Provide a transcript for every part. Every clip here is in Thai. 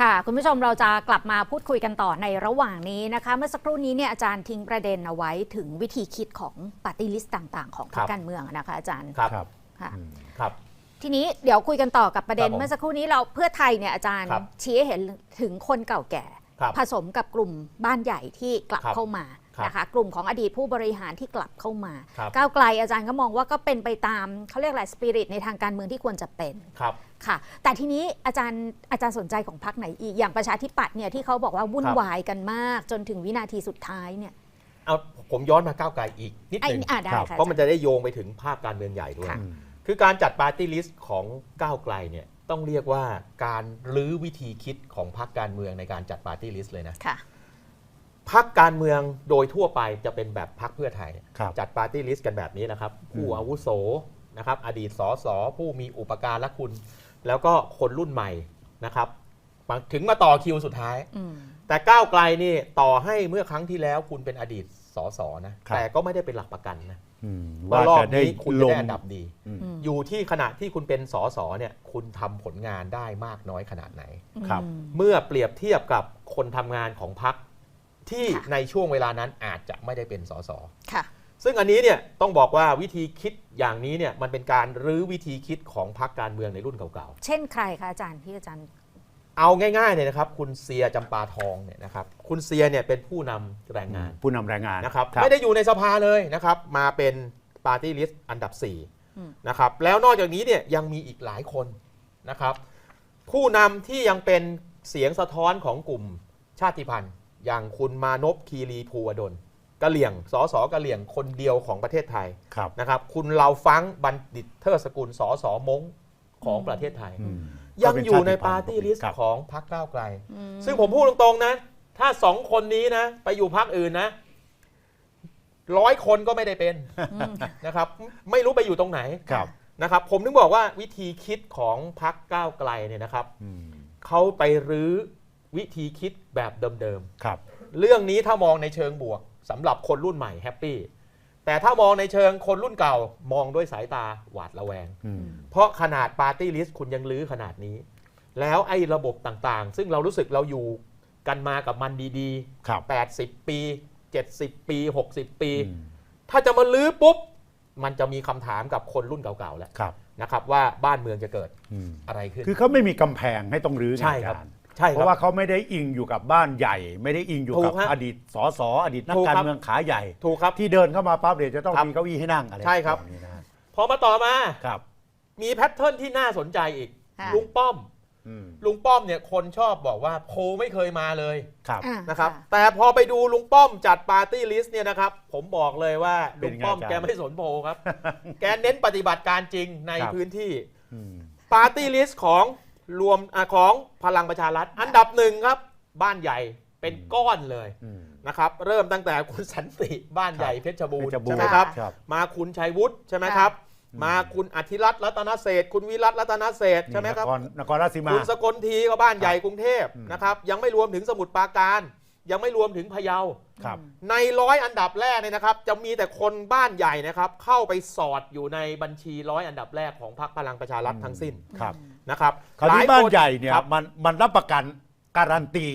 ค่ะ คุณผู้ชมเราจะกลับมาพูดคุยกันต่อในระหว่างนี้นะคะ เมื่อสักครู่นี้เนี่ยอาจารย์ทิ้งประเด็นเอาไว้ถึงวิธีคิดของปฏิลิสต์ต่าง ๆ ของพรรครัคบการเมืองนะคะอาจารย์ครับครับค่ะอืมครับ ทีนี้เดี๋ยวคุยกันต่อกับประเด็นครับผมเมื่อสักครู่นี้เราเพื่อไทยเนี่ยอาจารย์ครับชี้ให้เห็นถึงคนเก่าแก่ครับผสมกับกลุ่มบ้านใหญ่ที่กลับครับเข้ามาครับ นะคะกลุ่มของอดีตผู้บริหารที่กลับเข้ามาครับก้าวไกลอาจารย์ก็มองว่าก็เป็นไปตามเขาเรียกอะไรสปิริตในทางการเมืองที่ควรจะเป็นครับค่ะ แต่ทีนี้อาจารย์อาจารย์สนใจของพรรคไหนอีกอย่างประชาธิปัตย์เนี่ยที่เขาบอกว่าวุ่นครับวายกันมาก จนถึงวินาทีสุดท้ายเนี่ยเอาผมย้อนมาก้าวไกลอีกนิดไอ้หนึ่งอ่าได้ครับค่ะเพราะมันจะได้โยงไปถึงภาพการเมืองใหญ่ด้วยค่ะอืมคือการจัดปาร์ตี้ลิสต์ของก้าวไกลเนี่ยต้องเรียกว่าการรื้อวิธีคิดของพรรคการเมืองในการจัดปาร์ตี้ลิสต์เลยนะค่ะ พรรคการเมืองโดยทั่วไปจะเป็นแบบพรรคเพื่อไทย ครับ จัดปาร์ตี้ลิสต์กันแบบนี้นะครับ ผู้อาวุโสนะครับ อดีตสสผู้มีอุปการะคุณ แล้วก็คนรุ่นใหม่นะครับมาถึงมาต่อคิวสุดท้าย อืม แต่ก้าวไกลนี่ต่อให้เมื่อครั้งที่แล้วคุณเป็นอดีตสสนะครับ แต่ก็ไม่ได้เป็นหลักประกันนะอืมว่ารอบจะได้นี้คุณจะลงได้อันดับดีอืมอืม อยู่ที่ขณะที่คุณเป็นสสเนี่ยคุณทำผลงานได้มากน้อยขนาดไหน ครับอืมเมื่อเปรียบเทียบกับคนทำงานของพรรค ที่ค่ะในช่วงเวลานั้นอาจจะไม่ได้เป็นสสค่ะ ซึ่งอันนี้เนี่ยต้องบอกว่าวิธีคิดอย่างนี้เนี่ยมันเป็นการรื้อวิธีคิดของพรรคการเมืองในรุ่นเก่าเช่นใครคะอาจารย์ที่อาจารย์ ๆ เอาง่ายๆเลยนะครับ คุณเซียจำปาทองเนี่ยนะครับ คุณเซียเนี่ยเป็นผู้นำแรงงานผู้นำแรงงานนะครับไม่ได้อยู่ในสภาเลยนะครับ มาเป็นปาร์ตี้ลิสต์อันดับอืม 4นะครับแล้วนอกจากนี้เนี่ยยังมีอีกหลายคนนะครับ ผู้นำที่ยังเป็นเสียงสะท้อนของกลุ่มชาติพันธุ์ อย่างคุณมานพคีรีภูวดลกะเหลี่ยงสอสอกะเหลี่ยงคนเดียวของประเทศไทยครับ นะครับ คุณเราฟังบัณฑิตเทอสกุลสอสอมงของประเทศไทย อืมยังอยู่ในก็เป็ปาร์ตี้ลิสต์ครับ ของพรรคก้าวไกล อืมซึ่งผมพูดตรงๆนะ ถ้าสองคนนี้นะ ไปอยู่พรรคอื่นนะร้อยคนก็ไม่ได้เป็นอืม นะครับ ไม่รู้ไปอยู่ตรงไหนครับนะครับ ผมถึงบอกว่าวิธีคิดของพรรคก้าวไกลเนี่ยนะครับ อืมเขาไปรื้อ วิธีคิดแบบเดิมครับ ๆ เรื่องนี้ถ้ามองในเชิงบวกสำหรับคนรุ่นใหม่แฮปปี้แต่ถ้ามองในเชิงคนรุ่นเก่ามองด้วยสายตาหวาดระแวง อืม เพราะขนาดปาร์ตี้ลิสต์คุณยังลื้อขนาดนี้ แล้วไอ้ระบบต่างๆ ซึ่งเรารู้สึกเราอยู่กันมากับมันดีครับ ๆ 80 ปี 70 ปี 60 ปี อืมถ้าจะมาลื้อปุ๊บ มันจะมีคำถามกับคนรุ่นเก่าๆแล้วครับนะครับว่าบ้านเมืองจะเกิดอืมอะไรขึ้น คือเขาไม่มีกำแพงให้ต้องรื้อไงใช่ครับอาจารย์ ใช่เพครัราะบว่าเขาไม่ได้อิงอยู่กับบ้านใหญ่ ไม่ได้อิงอยู่ถูกับกฮะอดีตสสอดีตนักถูกการครับเมืองขาใหญ่ ถูกครับ ที่เดินเข้ามาปั๊บเดี๋ยวจะต้องครับมีเก้าอี้ให้นั่งอะไรใช่ครับแนี้นะฮะพอมาต่อมา ครับ มีแพทเทิร์นที่น่าสนใจอีก ค่ะ ลุงป้อม อืมลุงป้อมเนี่ยคนชอบบอกว่าโพลไม่เคยมาเลยครับ อ่านะครับค่ะแต่พอไปดูลุงป้อมจัดปาร์ตี้ลิสต์เนี่ยนะครับ ผมบอกเลยว่าเป็ลุนงไงป้อมอาจารย์ แกไม่สนโพลครับ แกเน้นปฏิบัติการจริงในครับ พื้นที่ อืมปาร์ตี้ลิสต์ของ รวมอาของพลังประชารัฐ อันดับหนึ่งครับ บ้านใหญ่เป็นก้อนเลยอืม นะครับ เริ่มตั้งแต่คุณสันติบ้านใหญ่เพชรบูรณ์เพชรบูรณ์ใช่ไหมครับ ครับ มาคุณชัยวุฒิใช่ไหมครับ มาคุณอธิรัตน์รัตนเศรษฐ์คุณวิรัตน์รัตนเศรษฐ์ใช่ไหมครับนครนครราชสีมา คุณสกลทีก็บ้านใหญ่กรุงเทพอืม นะครับ ยังไม่รวมถึงสมุทรปราการ ยังไม่รวมถึงพะเยา ครับ ในร้อยอันดับแรกเนี่ยนะครับ จะมีแต่คนบ้านใหญ่นะครับ เข้าไปสอดอยู่ในบัญชีร้อยอันดับแรกของพรรคพลังประชารัฐทั้งสิ้น ครับ นะครับคราวนี้ลยบ้านคใหญ่เนี่ยครับมันมันรับประกันการันตี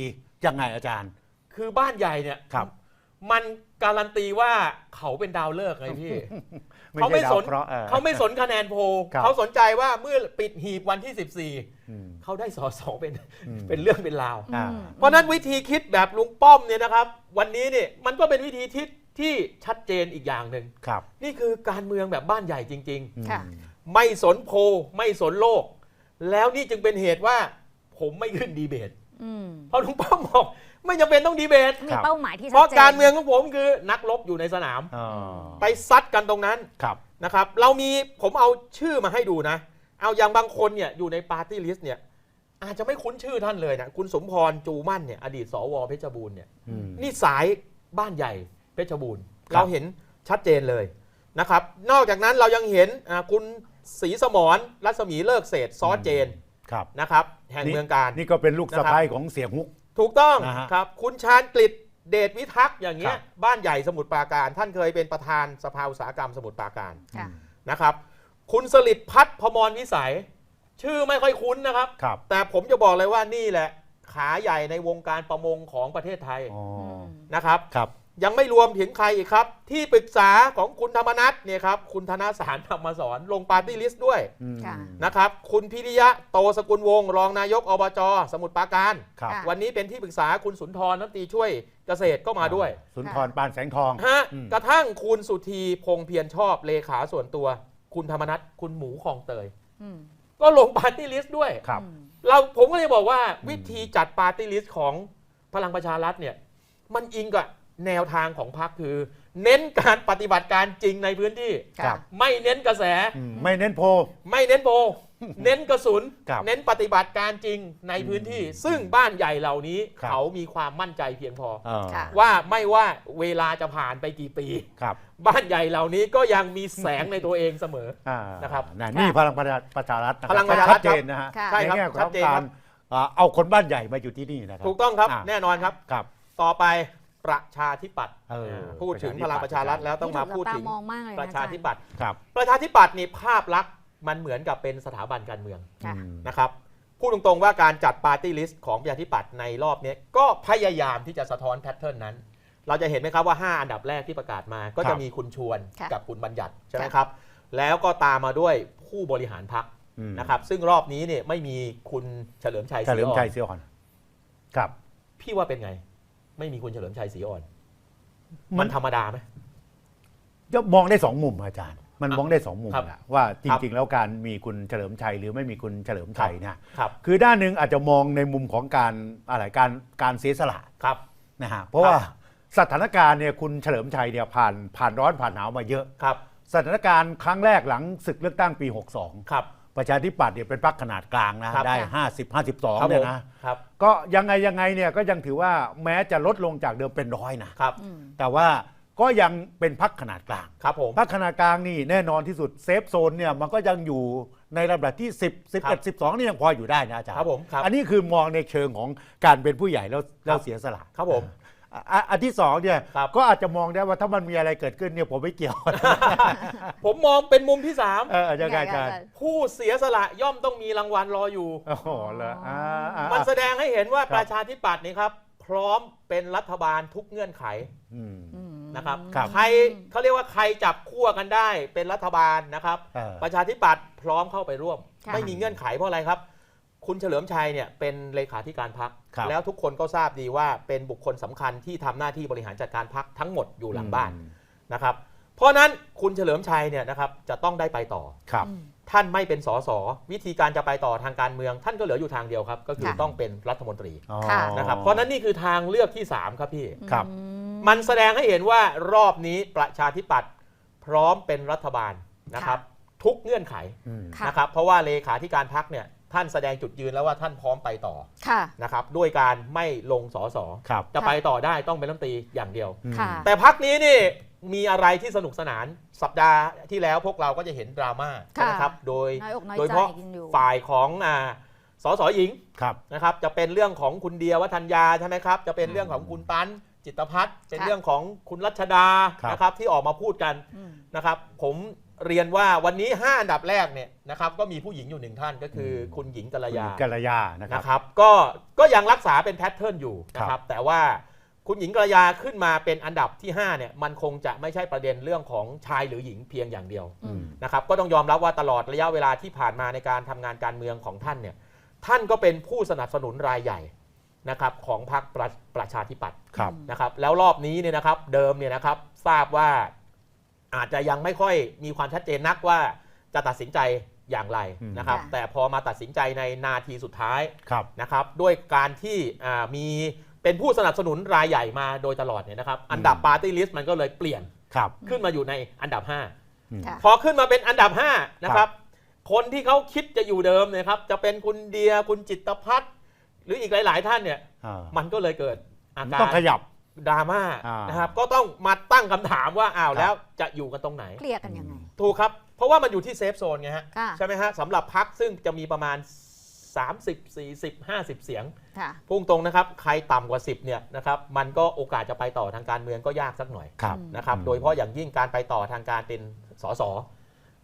ยังไงอาจารย์ คือบ้านใหญ่เนี่ยครับ มันการันตีว่าเขาเป็นดาวเลิกษ์ไงพี่ไม่เขาใช่ไม่ดาสวนเคราะห์เออ เขาไม่สนคะแนนโพลครับเขาสนใจว่าเมื่อปิดหีบวันที่ อืม 14 เขาได้สอสอเป็นอืม เป็นเรื่องเป็นราว อ่าอืมเพราะฉะนั้นวิธีคิดแบบลุงป้อมเนี่ยนะครับ วันนี้เนี่ยมันก็เป็นวิธีคิดที่ชัดเจนอีกอย่างหนึ่งครับนี่คือการเมืองแบบบ้านใหญ่จริงค่ะอืมๆไม่สนโพลไม่สนโลก แล้วนี่จึงเป็นเหตุว่า ผมไม่ขึ้นดีเบตอืมเพราะลุงป้อมบอกไม่จำเป็นต้องดีเบต มีเป้าหมายที่ชัดเพราะเจนการเมืองของผมคือนักรบอยู่ในสนาม อ๋อไปซัดกันตรงนั้นครับ นะครับ เรามีผมเอาชื่อมาให้ดูนะ เอาอย่างบางคนเนี่ยอยู่ในปาร์ตี้ลิสต์เนี่ยอาจจะไม่คุ้นชื่อท่านเลยนะคุณสมพรจูมั่นเนี่ยอดีตสวเพชรบูรณ์เนี่ย อืม นี่สายบ้านใหญ่เพชรบูรณ์ ครับ เราเห็นชัดเจนเลยนะครับ นอกจากนั้นเรายังเห็นอ่าคุณ ศรีสมรรัศมีเลิกเศษซอเจนครับนะครับแห่งเมืองการนี่ก็เป็นลูกนะครับสะใภ้ของเสียงฮุก ถูกต้องนะฮะครับ คุณชาญกฤษเดชวิทักษ์อย่างเงี้คยรับ บ้านใหญ่สมุทรปราการ ท่านเคยเป็นประธานสภาอุตสาหกรรมสมุทรปราการค่ะ นะครับ คุณสลิดพัฒน์พมรวิสัย ชื่อไม่ค่อยคุ้นนะครับ ครับแต่ผมจะบอกเลยว่านี่แหละ ขาใหญ่ในวงการประมงของประเทศไทยอ๋อมนะครับ ครับ ยังไม่รวมถึงใครอีกครับ ที่ปรึกษาของคุณธรรมนัฐเนี่ยครับคุณธนาสารธรรมสอนลงปาร์ตี้ลิสต์ด้วยอืมค่ะ นะครับ คุณพิริยะโตสกุลวงศ์รองนายกอบจสมุทรปราการ ครับค่ะ วันนี้เป็นที่ปรึกษาคุณสุนทรน้ำตรีช่วยเกษตรก็มาด้วยสุนทรปานแสงทอง ฮะอืม กระทั่งคุณสุธีพงษ์เพียรชอบเลขาส่วนตัว คุณธรรมนัฐคุณหมูคลองเตย อืมก็ลงปาร์ตี้ลิสต์ด้วย ครับ อืม เราผมก็เลยบอกว่าอืมวิธีจัดปาร์ตี้ลิสต์ของพลังประชารัฐเนี่ย มันอิงกับ แนวทางของพรรคคือ เน้นการปฏิบัติการจริงในพื้นที่ ครัค่ะบไม่เน้นกระแส อืมไม่เน้นโพล ไม่เน้นโปรเน้นกระสุน ครับเน้นปฏิบัติการจริงในพื้นที่อืมซึ่งบ้านใหญ่เหล่านี้ครับ เขามีความมั่นใจเพียงพอ เออค่ะ ว่าไม่ว่าเวลาจะผ่านไปกี่ปี ครับบ้านใหญ่เหล่านี้ก็ยังมีแสงในตัวเองเสมอ อ่านะครับนะนี่พลังประชารัฐนคบพลังประชารัฐชัดเจนนะฮะค่ะใช่ครับแง่ขชัอดงเจนกาครัรบอ่าเอาคนบ้านใหญ่มาอยู่ที่นี่นะครับถูกต้องครับ อ่าแน่นอนครับ ครับ ต่อไป ประชาธิปัตย์เออพูดถึงพลังประชารัฐแล้วต้องมาพูดถึงนี่ถูกจับตามองมากเลยนะประชาธิปัตย์ครับ ประชาธิปัตย์นี่ภาพลักษณ์มันเหมือนกับเป็นสถาบันการเมืองค่ะอืมนะครับพูดตรงๆว่าการจัดปาร์ตี้ลิสต์ของประชาธิปัตย์ในรอบนี้ก็พยายามที่จะสะท้อนแพทเทิร์นนั้น เราจะเห็นไหมครับว่า 5 อันดับแรกที่ประกาศมา ก็ครัจะบมีคุณชวนค่ะกับคุณบัญญัติใช่ไหมค่ะครับ แล้วก็ตามมาด้วยผู้บริหารพรรคอืมนะครับซึ่งรอบนี้เนี่ยไม่มีคุณเฉลิมชัยเฉลิมชัยศรีอ่อนเสียอ่อนครับ พี่ว่าเป็นไง ไม่มีคุณเฉลิมชัยศรีอ่อน มัมันนธรรมดาไหมจะมองได้สองมุมอาจารย์ มันอะมองได้สองมุมครับนะว่าจครับริง ๆ แล้วการมีคุณเฉลิมชัยหรือไม่มีคุณเฉลิมชัยเนี่ยครับ คือด้านหนึ่งอาจจะมองในมุมของการอะไรการการเสียสละครับ นะฮะเพราะว่าสถานการณ์เนี่ยคุณเฉลิมชัยเนี่ยผ่านผ่านร้อนผ่านหนาวมาเยอะ ครับสถานการณ์ครั้งแรกหลังศึกเลือกตั้งปี62ครับ ประชาธิปัตย์เนี่ยเป็นพรรคขนาดกลางนะครับได้ค่ะ50ครั52บเนี่ผยมนะครับ ก็ยังไงยังไงเนี่ยก็ยังถือว่าแม้จะลดลงจากเดิมเป็นร้อยนะครับอืมแต่ว่าก็ยังเป็นพรรคขนาดกลางครับผมพรรคขนาดกลางนี่แน่นอนที่สุดเซฟโซนเนี่ยมันก็ยังอยู่ในระดับที่ 10ครับ11 12 นี่ยังพออยู่ได้นะอาจารย์ครับผมครับอันนี้คือมองในเชิงของการเป็นผู้ใหญ่แล้วแล้วครับเสียสละครับผม อะอะอันที่สองเนี่ยครับ ก็อาจจะมองได้ว่าถ้ามันมีอะไรเกิดขึ้นเนี่ยผมไม่เกี่ยว ผมมองเป็นมุมที่สามเออยังไงอาจารย์ผู้เสียสละย่อมต้องมีรางวัลรออยู่ โอ้โหเหรออ่าอ่ามันแสดงให้เห็นว่าครับ ประชาธิปัตย์นี่ครับ พร้อมเป็นรัฐบาลทุกเงื่อนไขอืม อืมนะครับครับ ใครเขาเรียกว่าใครจับคั่วกันได้เป็นรัฐบาลนะครับ เออ ประชาธิปัตย์พร้อมเข้าไปร่วม ค่ะ ไม่มีเงื่อนไขเพราะอะไรครับ คุณเฉลิมชัยเนี่ยเป็นเลขาธิการพัก ครับ แล้วทุกคนก็ทราบดีว่าเป็นบุคคลสำคัญที่ทำหน้าที่บริหารจัดการพักทั้งหมดอยู่หลังบ้านอืมนะครับ เพราะนั้นคุณเฉลิมชัยเนี่ยนะครับจะต้องได้ไปต่อ ครับ อืม ท่านไม่เป็นสสวิธีการจะไปต่อทางการเมือง ท่านก็เหลืออยู่ทางเดียวครับ ก็คือค่ะ ต้องเป็นรัฐมนตรีอ๋อ ค่ะ นะครับเพราะฉะนั้นนี่คือทางเลือกที่3ครับพี่ ครับ อืมันแสดงให้เห็นว่ารอบนี้ประชาธิปัตย์พร้อมเป็นรัฐบาลนะครับ ทุกเงื่อนไขอืม ค่ะ นะครับเพราะว่าเลขาธิการพักเนี่ย ท่านแสดงจุดยืนแล้วว่าท่านพร้อมไปต่อค่ะ นะครับด้วยการไม่ลงสสครับ จะไปต่อได้ต้องเป็นรัฐมนตรีอย่างเดียวอืมค่ะ แต่พักนี้นี่มีอะไรที่สนุกสนานสัปดาห์ที่แล้วพวกเราก็จะเห็นดราม่าค่ะนะครับโดยน้อยอกน้อยโดยใจเฉพาะกันอยู่ ฝ่ายของอ่าสสหญิงครับ นะครับจะเป็นเรื่องของคุณเดียวัฒนยาใช่ไหมครับจะเป็นเรื่องของคุณปันจิตรพัฒน์เป็นค่ะเรื่องของคุณรัชดาครับ นะครับที่ออกมาพูดกัน อืม นะครับผม เรียนว่าวันนี้ 5 อันดับแรกเนี่ยนะครับก็มีผู้หญิงอยู่หนึ่งท่านก็คืออม คุณหญิงกัลยากัลยานะครับนะครับก็ก็ยังรักษาเป็นแพทเทิร์นอยู่นะคครัรับบ แต่ว่าคุณหญิงกัลยาขึ้นมาเป็นอันดับที่5เนี่ยมันคงจะไม่ใช่ประเด็นเรื่องของชายหรือหญิงเพียงอย่างเดียว อืม นะครับก็ต้องยอมรับว่าตลอดระยะเวลาที่ผ่านมาในการทำงานการเมืองของท่านเนี่ยท่านก็เป็นผู้สนับสนุนรายใหญ่นะครับของพรรคประประชาธิปัตย์ครับ นะครับแล้วรอบนี้เนี่ยนะครับเดิมเนี่ยนะครับทราบว่า อาจจะยังไม่ค่อยมีความชัดเจนนักว่าจะตัดสินใจอย่างไรอืมนะครับค่ะแต่พอมาตัดสินใจในนาทีสุดท้ายครับนะครับ ด้วยการที่อ่ามีเป็นผู้สนับสนุนรายใหญ่มาโดยตลอดเนี่ยนะครับ อันดับปาร์ตี้ลิสต์มันก็เลยเปลี่ยนครับขึ้นมาอยู่ในอันดับ5อืมค่ะพอขึ้นมาเป็นอันดับ 5 นะครับ คนที่เขาคิดจะอยู่เดิมเนี่ยครับ จะเป็นคุณเดียคุณจิตรพัฒน์หรืออีกหลาย ๆ ท่านเนี่ยอ่ามันก็เลยเกิดอามันการต้องขยับ ดราม่าอ่าน นะครับ ก็ต้องมาตั้งคำถามว่าอ้าวครับแล้วจะอยู่กันตรงไหน เคลียร์กันยังไง ถูกครับ เพราะว่ามันอยู่ที่เซฟโซนไงฮะ ค่ะ ใช่ไหมฮะสำหรับพักซึ่งจะมีประมาณ 30 40 50 เสียง ค่ะ พุ่งตรงนะครับ ใครต่ำกว่า 10เนี่ยนะครับมันก็โอกาสจะไปต่อทางการเมืองก็ยากสักหน่อยครับ อืม นะครับอืมโดยเฉพาะอย่างยิ่งการไปต่อทางการเป็นสส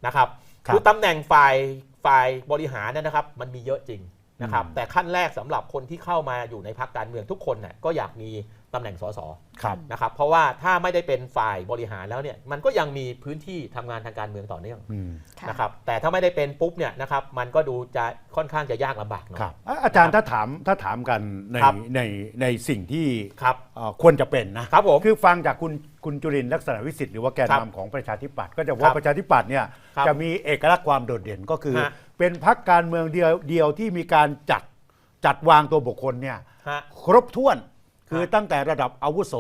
นะครับครับคือตำแหน่งฝ่ายฝ่ายบริหารเนยนะครับ มันมีเยอะจริงนะครับอืม แต่ขั้นแรกสำหรับคนที่เข้ามาอยู่ในพักการเมืองทุกคนน่ะก็อยากมี ตำแหน่งสสครับนะครับ เพราะว่าถ้าไม่ได้เป็นฝ่ายบริหารแล้วเนี่ยมันก็ยังมีพื้นที่ทำงานทางการเมืองต่อเนื่องอืมค่ะนะครับแต่ถ้าไม่ได้เป็นปุ๊บเนี่ยนะครับมันก็ดูจะค่อนข้างจะยากลำบากหน่อย ครับอะอาจารย์ถ้าถามถ้าถามกันในครับ ในในสิ่งที่ครับเอ่อควรจะเป็นนะครับผม คือฟังจากคุณคุณจุรินทร์ลักษณะวิสิทธิ์หรือว่าแกนครับนำของประชาธิปัตย์ก็จะครัว่าบประชาธิปัตย์เนี่ยครับจะมีเอกลักษณ์ความโดดเด่นก็คือ ฮะ เป็นพักการเมืองเดียวเดียวที่มีการจัดจัดวางตัวบุคคลเนี่ยฮะ ครบถ้วน คือครับตั้งแต่ระดับอาวุโส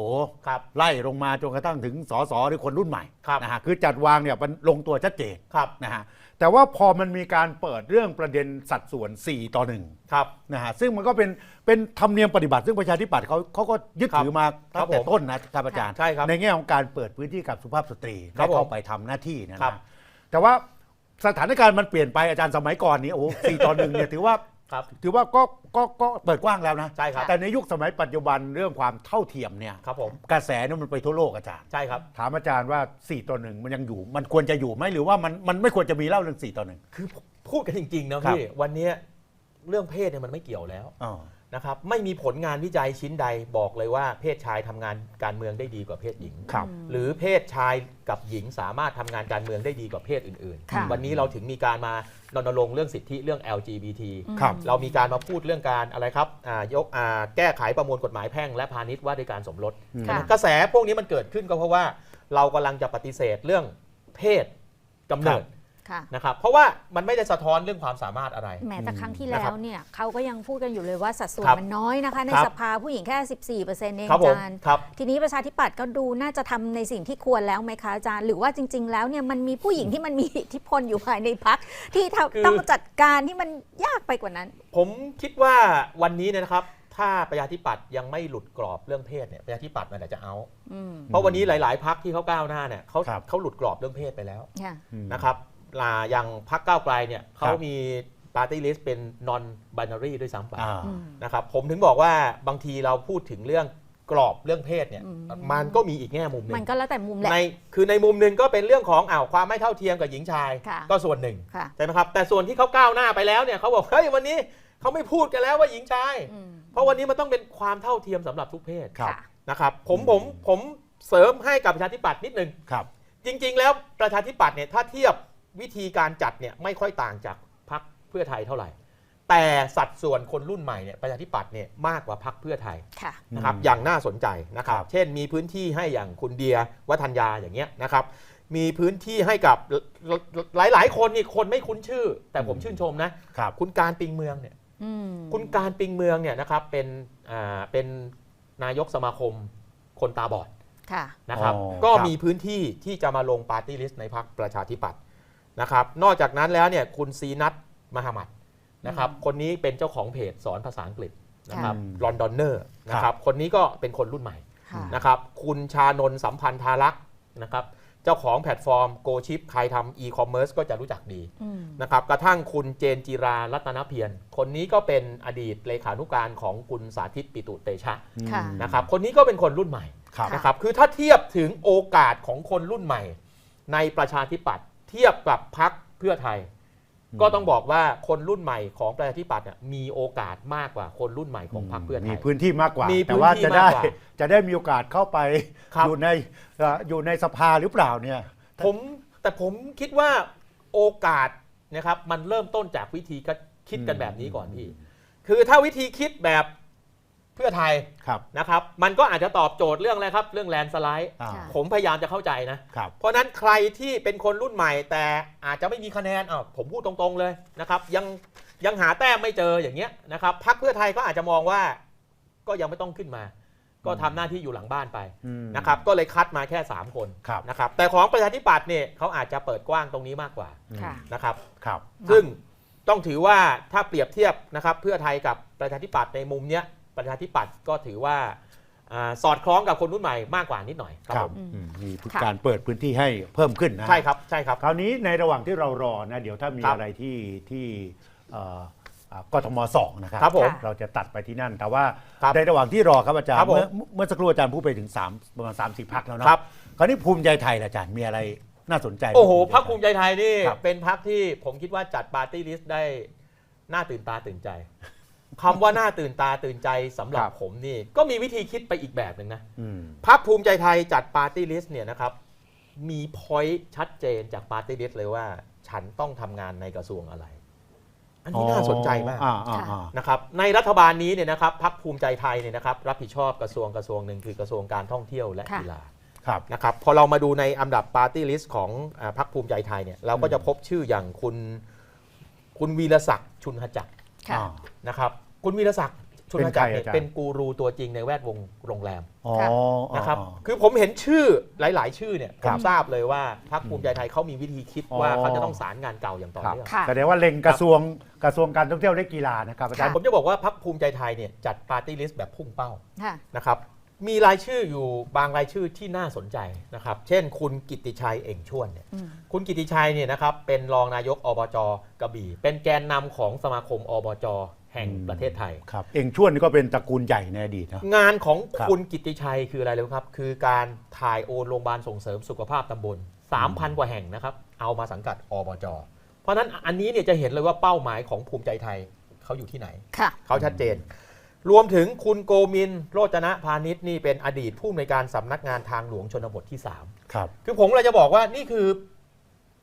ครับไล่ลงมาจนกระทั่งถึงสสหรือคนรุ่นใหม่ครับนะฮะคือจัดวางเนี่ยมันลงตัวชัดเจนครับนะฮะแต่ว่าพอมันมีการเปิดเรื่องประเด็นสัดส่วน 4 ต่อ1ครับนะฮะซึ่งมันก็เป็นเป็นธรรมเนียมปฏิบัติ ซึ่งประชาธิปัตย์เขาเขาก็ยึดครับถือมาตั้ครังบแต่ผมต้นนะครับอาจารย์ใช่ครับในแง่ของการเปิดพื้นที่กับสุภาพสตรีครัได้บผมเข้าไปทำหน้าที่เนยนะครับ แต่ว่าสถานการณ์มันเปลี่ยนไปอาจารย์สมัยก่อนนี้โอ้โหสี่ต่อหนึ่งเนี่ยถือว่า ครับ ถือว่าก็ก็ก็เปิดกว้างแล้วนะใช่ครับ แต่ในยุคสมัยปัจจุบันเรื่องความเท่าเทียมเนี่ยครับผมกระแสเนี่ยมันไปทั่วโลกอาจารย์ใช่ครับ ถามอาจารย์ว่า 4 ต่อหนึ่งมันยังอยู่ มันควรจะอยู่ไหมหรือว่ามันมันไม่ควรจะมีเล่าเรื่อง4ต่อหนึ่ง คือพูดกันจริงๆนะครับพี่ วันเนี้ยเรื่องเพศเนี่ยมันไม่เกี่ยวแล้ว อ๋อ นะครับไม่มีผลงานวิจัยชิ้นใดบอกเลยว่าเพศชายทำงานการเมืองได้ดีกว่าเพศหญิงครับหรือเพศชายกับหญิงสามารถทำงานการเมืองได้ดีกว่าเพศอื่นค่ะๆวันนี้เราถึงมีการมารณรงค์เรื่องสิทธิเรื่อง LGBT ครับเรามีการมาพูดเรื่องการอะไรครับอ่ายกอ่าแก้ไขประมวลกฎหมายแพ่งและพาณิชย์ว่าด้วยการสมรสค่ะกระแสพวกนี้มันเกิดขึ้นก็เพราะว่า เรากำลังจะปฏิเสธเรื่องเพศกำเนิดค่ะ นะครับเพราะว่ามันไม่ได้สะท้อนเรื่องความสามารถอะไร แม้แต่ครั้งที่นะแล้ครัวบเนี่ยเขาก็ยังพูดกันอยู่เลยว่าสัดส่วนครับมันน้อยนะคะ ในครับสภาผู้หญิงแค่ 14%เองครับอาผมจารย์ครับทีนี้ประชาธิปัตย์ก็ดูน่าจะทำในสิ่งที่ควรแล้วไหมคะอาจารย์ หรือว่าจริง ๆ แล้วเนี่ยมันมีผู้หญิงที่มันมีอิทธิพลอยู่ภายในพักที่ทำคือต้องจัดการที่มันยากไปกว่านั้น ผมคิดว่าวันนี้เนยนะครับถ้าประชาธิปัตย์ยังไม่หลุดกรอบเรื่องเพศเนี่ยประชาธิปัตย์มันอาจจะเอาอืมเพราะวันนี้หลาย ๆพักที่เขาก้าวหน้าเนี่ยเขาครับเขาหลุดกรอบเรื่องเพศไปแล้วค่ะนะครับ ลาอย่างพักก้าวไกลเนี่ยเขาครับมีปาร์ตี้ลิสต์เป็น non binary ด้วยซ้ำไปอ่าอืมนะครับผมถึงบอกว่าบางทีเราพูดถึงเรื่องกรอบเรื่องเพศเนี่ยอืมมันก็มีอีกแง่มุมหนึ่มันงก็แล้วแต่มุมแหละในคือในมุมหนึ่งก็เป็นเรื่องของอ้าวความไม่เท่าเทียมกับหญิงชายค่ะก็ส่วนหนึ่งค่ะใช่ไหมครับแต่ส่วนที่เขาก้าวหน้าไปแล้วเนี่ยเขาบอกเฮ้ยวันนี้เขาไม่พูดกันแล้วว่าหญิงชายอืมเพราะวันนี้มันต้องเป็นความเท่าเทียมสำหรับทุกเพศครับค่ะนะครับผมผมผมเสริมให้กับประชาธิปัตย์นิดนึงครับจริง ๆ แล้วประชาธิปัตย์เนี่ยถ้าเทียบ วิธีการจัดเนี่ยไม่ค่อยต่างจากพรรคเพื่อไทยเท่าไหร่ แต่สัดส่วนคนรุ่นใหม่เนี่ยประชาธิปัตย์เนี่ยมากกว่าพรรคเพื่อไทยค่ะ นะครับอืมอย่างน่าสนใจนะครับครับ เช่นมีพื้นที่ให้อย่างคุณเดียวัฒนยาอย่างเงี้ยนะครับ มีพื้นที่ให้กับหลายๆ คนนี่คนไม่คุ้นชื่อ แต่ผมชื่นชมนะครับ คุณการปิงเมืองเนี่ยอืมคุณการปิงเมืองเนี่ยนะครับเป็นอ่าเป็นนายกสมาคมคนตาบอดค่ะ นะครับ อ๋อก็ครับ มีพื้นที่ที่จะมาลงปาร์ตี้ลิสต์ในพรรคประชาธิปัตย์ นะครับนอกจากนั้นแล้วเนี่ยคุณซีนัทมหามัดนะครับอืมคนนี้เป็นเจ้าของเพจสอนภาษาอังกฤษนะครับค่ะลอนดอนเนอร์นะครับคนนี้ก็เป็นคนรุ่นใหม่ค่ะนะครับคุณชานนท์สัมพันธ์ทารักษ์นะครับเจ้าของแพลตฟอร์ม Go Ship ใครทำอีคอมเมิร์ซก็จะรู้จักดีอืมนะครับกระทั่งคุณเจนจิรารัตนเพียรคนนี้ก็เป็นอดีตเลขานุการของคุณสาธิตปิตุเตชะค่ะนะครับคนนี้ก็เป็นคนรุ่นใหม่ครับนะครับคือถ้าเทียบถึงโอกาสของคนรุ่นใหม่ ในประชาธิปัตย์เทียบกับพักเพื่อไทย ก็ต้องบอกว่าคนรุ่นใหม่ของประชาธิปัตย์เนี่ยมีโอกาสมากกว่าคนรุ่นใหม่ของพรรคเพื่อไทมียพื้นที่มากกว่า มีแต่ว่าพื้นที่จะได้มากกว่าจะได้มีโอกาสเข้าไปครับ อยู่ในเอ่ออยู่ในสภาหรือเปล่าเนี่ย ผมแต่ผมคิดว่าโอกาสนะครับมันเริ่มต้นจากวิธีคิดกันแบบนี้ก่อนพี่ คือถ้าวิธีคิดแบบ เพื่อไทยครับนะครับ มันก็อาจจะตอบโจทย์เรื่องอะไรครับ เรื่องแลนสไลด์ อ่า ค่ะ ผมพยายามจะเข้าใจนะ ครับ เพราะฉะนั้นใครที่เป็นคนรุ่นใหม่ แต่อาจจะไม่มีคะแนนอะผมพูดตรงๆเลยนะครับ ยังยังหาแต้มไม่เจออย่างเงี้ยนะครับพักเพื่อไทยก็อาจจะมองว่า ก็ยังไม่ต้องขึ้นมา ก็ทำหน้าที่อยู่หลังบ้านไปอืมนะครับ ก็เลยคัดมาแค่ 3 คนครับ นะครับ แต่ของประชาธิปัตย์เนี่ยเขาอาจจะเปิดกว้างตรงนี้มากกว่าค่ะ นะครับ ครับ ซึ่งต้องถือว่าถ้าเปรียบเทียบนะครับเพื่อไทยกับประชาธิปัตย์ในมุมเนี้ย ประชาธิปัตย์ก็ถือว่าอ่าสอดคล้องกับคนรุ่นใหม่มากกว่านิดหน่อยครับผมอืมมีค่ะการเปิดพื้นที่ให้เพิ่มขึ้นนะใช่ครับใช่ครับคราวนี้ในระหว่างที่เรารอนะเดี๋ยวถ้ามีครับอะไรที่ที่เอ่ออ่ากทมสองนะครับครับผมเราจะตัดไปที่นั่น แต่ว่าครับในระหว่างที่รอครับอาจารครัย์บผมเมื่อเมื่อสักครู่อาจารย์พูดไปถึง3ประมาณ3 4พักแล้วเนาะครับคราวนี้ภูมิใจไทยล่ะอาจารย์มีอะไรน่าสนใจโอ้โหไพรรคภูมิใจไทยนี่ครับเป็นพรรคที่ผมคิดว่าจัดปาร์ตี้ลิสต์ได้น่าตื่นตาตื่นใจ คำว่าน่าตื่นตาตื่นใจสำหรับครับ ผมนี่ ก็มีวิธีคิดไปอีกแบบหนึ่งนะ อืม พักภูมิใจไทยจัดปาร์ตี้ลิสต์เนี่ยนะครับ มีพอยต์ชัดเจนจากปาร์ตี้ลิสต์เลยว่า ฉันต้องทำงานในกระทรวงอะไร อันนี้น่าสนใจมากอ่าอ่าอ่า นะครับในรัฐบาลนี้เนี่ยนะครับพักภูมิใจไทยเนี่ยนะครับรับผิดชอบกระทรวงกระทรวงหนึ่งคือกระทรวงการท่องเที่ยวและค่ะ กีฬาครับ นะครับพอเรามาดูในอันดับปาร์ตี้ลิสต์ของอาพักภูมิใจไทยเนี่ยเราก็จะพบชื่ออย่างคุณคุณวีรศักดิ์ชุนหจักร ค่ะอ่านะครับคุณวีรศักดิ์ชุนหจักรเป็นใครเนี่ยอาจารย์ เป็นกูรูตัวจริงในแวดวงโรงแรมอ๋อค่ะนะครับอ่าคือผมเห็นชื่อหลาย ๆ ชื่อเนี่ยผครัมบ ทราบเลยว่าพักภูมิใจไทยเขามีวิธีคิดอ๋อว่าเขาจะต้องสารงานเก่าอย่างต่อครับเนื่อง ค่ะ แสดงว่าเล็งกระทรวงกระทรวงการท่องเที่ยวและกีฬานะครับอาจารย์ ผมจะบอกว่าพักภูมิใจไทยเนี่ยจัดปาร์ตี้ลิสต์แบบพุ่งเป้าค่ะ นะครับ มีรายชื่ออยู่บางรายชื่อที่น่าสนใจนะครับ เช่น คุณกิตติชัยเอ่งชวนเนี่ยอืมคุณกิตติชัยเนี่ยนะครับเป็นรองนายกอบจกระบี่ เป็นแกนนำของสมาคมอบจแห่งอืมประเทศไทยครับเองชวนนี่ก็เป็นตระกูลใหญ่ในอดีตนะงานของครับคุณกิตติชัยคืออะไรรู้ครับ คือการถ่ายโอนโรงพยาบาลส่งเสริมสุขภาพตำบล 3,000 กว่าแห่งนะครับ เอามาสังกัดอบจ เพราะฉะนั้นอันนี้เนี่ยจะเห็นเลยว่าเป้าหมายของภูมิใจไทยเขาอยู่ที่ไหนค่ะเขาชัดเจน รวมถึงคุณโกมินโรจนะพาณิชย์นี่เป็นอดีตผู้อำนวยการสำนักงานทางหลวงชนบทที่ครับ3คือผมเลยจะบอกว่านี่คือ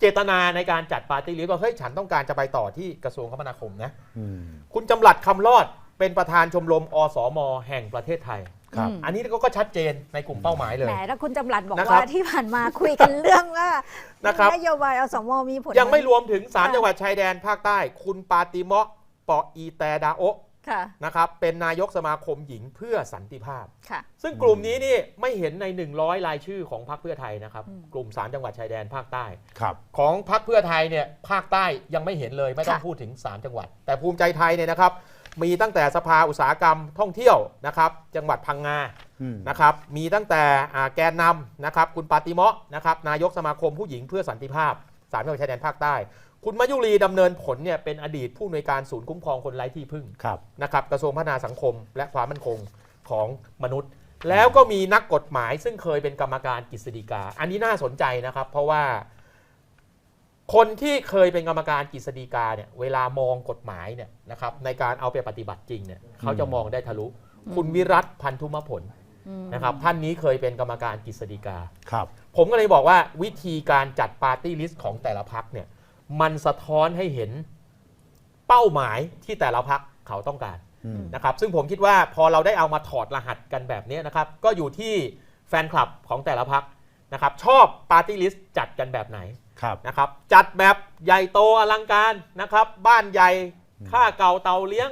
เจตนาในการจัดปาร์ตี้ลิสต์ว่าเฮ้ยฉันต้องการจะไปต่อที่กระทรวงคมนาคมนะ อืมคุณจำหลัดคำรอดเป็นประธานชมรมอสม แห่งประเทศไทย ครับ อืม อันนี้ก็ชัดเจนในกลุ่มเป้าหมายเลย แหมแล้วคุณจำรัดบอกนะครับว่าที่ผ่านมาคุยกันเรื่องว่านะครับ นโยบายอสมมีผลยังไม่รวมถึง3ค่ะจังหวัดชายแดนภาคใต้ คุณปาติเมาะเปาะอีแตดาโอะค่ะ นะครับเป็นนายกสมาคมหญิงเพื่อสันติภาพค่ะซึ่งกลุ่มนี้นี่ไม่เห็นใน 100 รายชื่อของพรรคเพื่อไทยนะครับอืมกลุ่ม3จังหวัดชายแดนภาคใต้ครับของพรรคเพื่อไทยเนี่ยภาคใต้ยังไม่เห็นเลยไม่ต้องค่ะพูดถึง 3 จังหวัด แต่ภูมิใจไทยเนี่ยนะครับ มีตั้งแต่สภาอุตสาหกรรมท่องเที่ยวนะครับ จังหวัดพังงาอืมนะครับมีตั้งแต่อ่าแกนนำนะครับคุณปาติเมาะนะครับนายกสมาคมผู้หญิงเพื่อสันติภาพ สามจังหวัดชายแดนภาคใต้ คุณมายุรีดำเนินผลเนี่ยเป็นอดีตผู้อำนวยการศูนย์คุ้มครองคนไร้ที่พึ่งครับ นะครับกระทรวงพัฒนาสังคม และความมั่นคงของมนุษย์ แล้วก็มีนักกฎหมาย ซึ่งเคยเป็นกรรมการกฤษฎีกา อันนี้น่าสนใจนะครับ เพราะว่า คนที่เคยเป็นกรรมการกฤษฎีกาเนี่ยเวลามองกฎหมายเนี่ยนะครับในการเอาไปปฏิบัติจริงเนี่ยเขาจะมองได้ทะลุ คุณวิรัตพันธุมผลอืมนะครับท่านนี้เคยเป็นกรรมการกฤษฎีกา ครับ ผมก็เลยบอกว่าวิธีการจัดปาร์ตี้ลิสต์ของแต่ละพักเนี่ยมันสะท้อนให้เห็นเป้าหมายที่แต่ละพักเขาต้องการอืมนะครับซึ่งผมคิดว่าพอเราได้เอามาถอดรหัสกันแบบนี้นะครับก็อยู่ที่แฟนคลับของแต่ละพักนะครับชอบปาร์ตี้ลิสต์จัดกันแบบไหนครับนะครับจัดแบบใหญ่โตอลังการนะครับบ้านใหญ่ค่าเก่าเตาเลี้ยง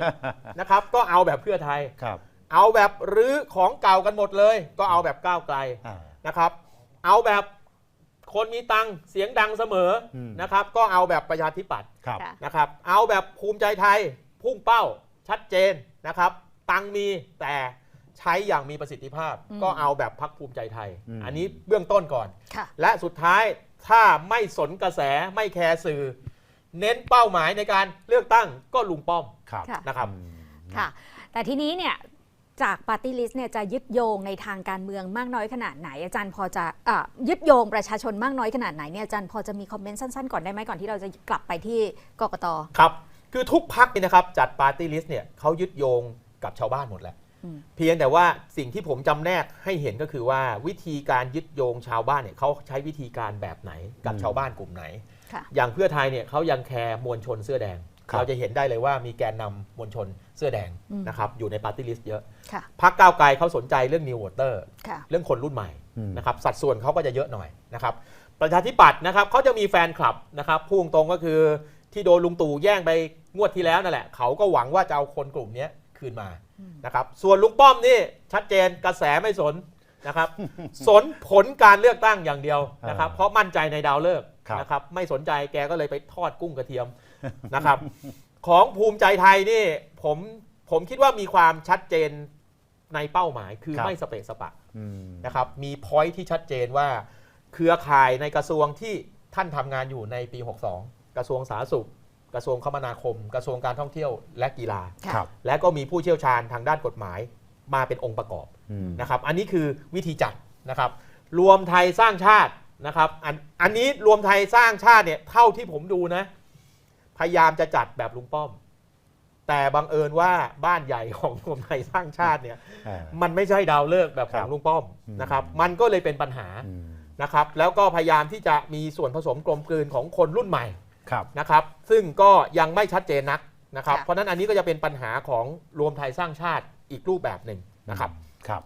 นะครับก็เอาแบบเพื่อไทยครับเอาแบบรื้อของเก่ากันหมดเลย ก็เอาแบบก้าวไกลอ่านะครับ เอาแบบคนมีตังค์เสียงดังเสมออม นะครับ ก็เอาแบบประชาธิปัตย์ครับ ค่ะ นะครับ เอาแบบภูมิใจไทยพุ่งเป้าชัดเจนนะครับ ตังค์มีแต่ใช้อย่างมีประสิทธิภาพ อืม ก็เอาแบบพักภูมิใจไทย อืม อันนี้เบื้องต้นก่อน ค่ะ และสุดท้ายถ้าไม่สนกระแสไม่แคร์สื่อ เน้นเป้าหมายในการเลือกตั้งก็ลุงป้อมครับค่ะ นะครับ อืม ค่ะ แต่ทีนี้เนี่ย จากปาร์ตี้ลิสต์เนี่ยจะยึดโยงในทางการเมืองมากน้อยขนาดไหน อาจารย์พอจะอะยึดโยงประชาชนมากน้อยขนาดไหนเนี่ยอาจารย์พอจะมีคอมเมนต์สั้นๆก่อนได้ไหมก่อนที่เราจะกลับไปที่กกตครับคือทุกพักนี่ยนะครับจัดปาร์ตี้ลิสต์เนี่ยเขายึดโยงกับชาวบ้านหมดแหละอืมเพียงแต่ว่าสิ่งที่ผมจำแนกให้เห็นก็คือว่าวิธีการยึดโยงชาวบ้านเนี่ยเขาใช้วิธีการแบบไหนกับอืมชาวบ้านกลุ่มไหนค่ะอย่างเพื่อไทยเนี่ยเขายังแคร์มวลชนเสื้อแดงครับ เราจะเห็นได้เลยว่ามีแกนนำมวลชนเสื้อแดงอืมนะครับอยู่ในปาร์ตี้ลิสต์เยอะค่ะพักก้าวไกลเขาสนใจเรื่องนิววอเตอร์ค่ะเรื่องคนรุ่นใหม่อืมนะครับสัดส่วนเขาก็จะเยอะหน่อยนะครับประชาธิปัตย์นะครับเขาจะมีแฟนคลับนะครับพูดตรงๆก็คือที่โดนลุงตู่แย่งไปงวดที่แล้วนั่นแหละเขาก็หวังว่าจะเอาคนกลุ่มนี้คืนมาอืมนะครับส่วนลุงป้อมนี่ชัดเจนกระแสไม่สนนะครับสนผลการเลือกตั้งอย่างเดียวนะครับอ่าเพราะมั่นใจในดาวเลิกษ์ครับนะครับไม่สนใจแกก็เลยไปทอดกุ้งกระเทียม นะครับ ของภูมิใจไทยนี่ผมผมคิดว่ามีความชัดเจนในเป้าหมายคือครับ ไม่สเปะสปะอืมนะครับ มีพอยที่ชัดเจนว่า เครือข่ายในกระทรวงที่ท่านทำงานอยู่ในปี 62 กระทรวงสาธารณสุข กระทรวงคมนาคม กระทรวงการท่องเที่ยวและกีฬาค่ะครับและก็มีผู้เชี่ยวชาญทางด้านกฎหมายมาเป็นองค์ประกอบ อืม นะครับ อันนี้คือวิธีจัดนะครับ รวมไทยสร้างชาตินะครับ อันอันนี้รวมไทยสร้างชาติเนี่ยเท่าที่ผมดูนะ พยายามจะจัดแบบลุงป้อม แต่บังเอิญว่าบ้านใหญ่ของรวมไทยสร้างชาติเนี่ยเออมันไม่ใช่ดาวเลิกษ์แบบขครัองบลุงป้อมอืม นะครับ มันก็เลยเป็นปัญหาอืมนะครับ แล้วก็พยายามที่จะมีส่วนผสมกลมกลืนของคนรุ่นใหม่ ครับ นะครับซึ่งก็ยังไม่ชัดเจนนักนะครับ ค่ะ เพราะฉะนั้นอันนี้ก็จะเป็นปัญหาของรวมไทยสร้างชาติอีกรูปแบบหนึ่งนะครับ ครับ